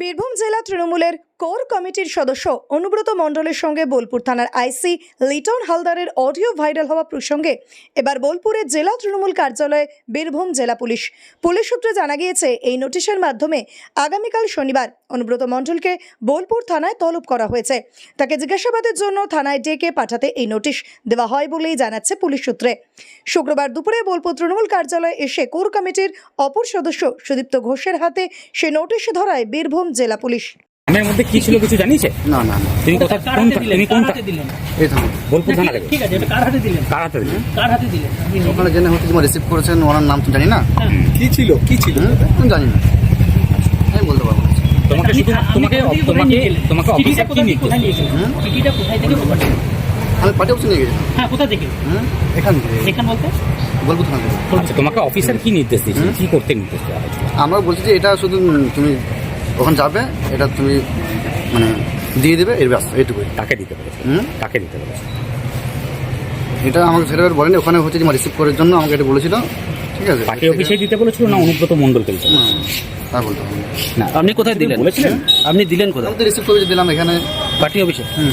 বীরভূম জেলা তৃণমূলের কোর কমিটির সদস্য অনুব্রত মণ্ডলের সঙ্গে বোলপুর থানার আইসি লিটন হালদারের অডিও ভাইরাল হওয়া প্রসঙ্গে এবার বোলপুরের জেলা তৃণমূল কার্যালয়ে বীরভূম জেলা পুলিশ। পুলিশ সূত্রে জানা গিয়েছে, এই নোটিশের মাধ্যমে আগামীকাল শনিবার অনুব্রত মণ্ডলকে বোলপুর থানায় তলব করা হয়েছে। তাকে জিজ্ঞাসাবাদের জন্য থানায় ডেকে পাঠাতে এই নোটিশ দেওয়া হয় বলেই জানাচ্ছে পুলিশ সূত্রে। শুক্রবার দুপুরে বোলপুর তৃণমূল কার্যালয়ে এসে কোর কমিটির অপর সদস্য সুদীপ্ত ঘোষের হাতে সে নোটিশ ধরায় বীরভূম জেলা পুলিশ। নামের মধ্যে কি ছিল কিছু জানিয়েছে? না না কোথা কোন হাতে দিলেন? তিনি কার কোন হাতে দিলেন? এই থানা বোলপুর থানা থেকে ঠিক আছে এটা কার হাতে দিলেন? কার হাতে দিলেন? কার হাতে দিলেন? ওখানে জেনে হচ্ছে তোমার রিসিভ করেছেন ওনার নাম তো জানি না। কি ছিল? কি ছিল? আমি জানি না। আমি বলতে পারব তোমাকে শুধু তোমাকে কোথায় তোমাকে তোমাকে অফিসার কি কোথায়- কোথায় নিয়ে গেলেন? চিঠিটা কোথায় থেকে পাঠালেন? আমি পার্টি অফিসে নিয়ে গেছিলাম হ্যাঁ কোথা থেকে? এখান থেকে। এখান বলতে? বলব থানা থেকে। আচ্ছা তোমাকে অফিসার কি নির্দেশ দিয়েছে? কি করতে নির্দেশ দেওয়া আমরা বলছি যে এটা শুধু তুমি ওখানে যাবে এটা তুমি মানে দিয়ে দেবে এর ব্যস্ত এইটুকুই তাকে দিতে পেরেছে হুম? তাকে দিতে পেরেছে এটা আমাকে সেটাবার বলেনি ওখানে হচ্ছে যে রিসিভ করার জন্য আমাকে এটা বলেছিল ঠিক আছে? পার্টি অফিসে দিতে বলেছিল না অনুব্রত মণ্ডলকে দিতে তা বলতে না। আপনি কোথায় দিলেন? বলেছিলেন? আপনি দিলেন কোথায়? আমি তো রিসিভ করে দিলাম এখানে। পার্টি অফিসে? হুম।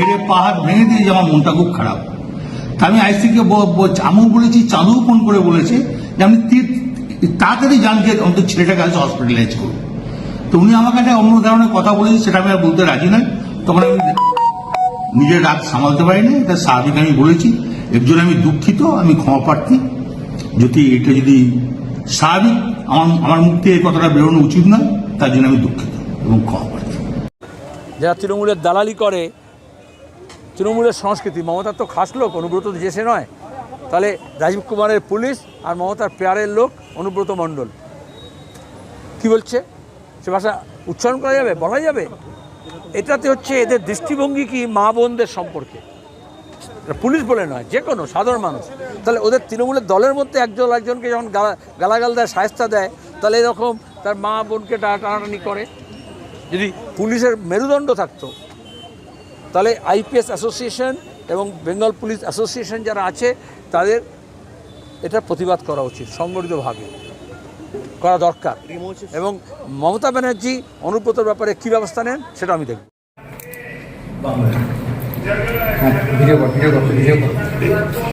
মেরে পা হাত ভেঙে দিয়েছে আমার মনটা খুব খারাপ। তা আমি আইসিকে আমিও বলেছি চাঁদু ফোন করে বলেছে যে আমি তাড়াতাড়ি যে অন্তত ছেলেটাকে আজ হসপিটালাইজ করুন। তো উনি আমাকে একটা অন্য ধরনের কথা বলেছে, সেটা আমি আর বলতে রাজি নয় তখন আমি নিজের রাগ সামালতে পারিনি, এটা স্বাভাবিক আমি বলেছি। এর জন্য আমি দুঃখিত, আমি ক্ষমা প্রার্থী। যদি এটা যদি স্বাভাবিক, আমার আমার মুখ থেকে এই কথাটা বেরোনো উচিত নয়, তার জন্য আমি দুঃখিত এবং ক্ষমা প্রার্থী। যারা তৃণমূলের দালালি করে তৃণমূলের সংস্কৃতি, মমতার তো খাস লোক, অনুব্রত যে সে নয়। তাহলে রাজীব কুমারের পুলিশ আর মমতার পেয়ারের লোক অনুব্রত মণ্ডল। কি বলছে? সে ভাষা উচ্চারণ করা যাবে? বলা যাবে? এটাতে হচ্ছে এদের দৃষ্টিভঙ্গি কি মা বোনদের সম্পর্কে? পুলিশ বলে নয়, যে কোনো সাধারণ মানুষ। তাহলে ওদের তৃণমূলের দলের মধ্যে একজন একজনকে যখন গালা গালাগাল দেয়, সায়স্তা দেয়, তাহলে এরকম তার মা বোনকে টানা- টানাটানি করে? যদি পুলিশের মেরুদণ্ড থাকতো তাহলে আইপিএস অ্যাসোসিয়েশন এবং বেঙ্গল পুলিশ অ্যাসোসিয়েশন যারা আছে, তাদের এটা প্রতিবাদ করা উচিত সংগঠিতভাবে করা দরকার। এবং মমতা ব্যানার্জি অনুব্রতর ব্যাপারে কী ব্যবস্থা নেন, সেটা আমি দেখব। Video video video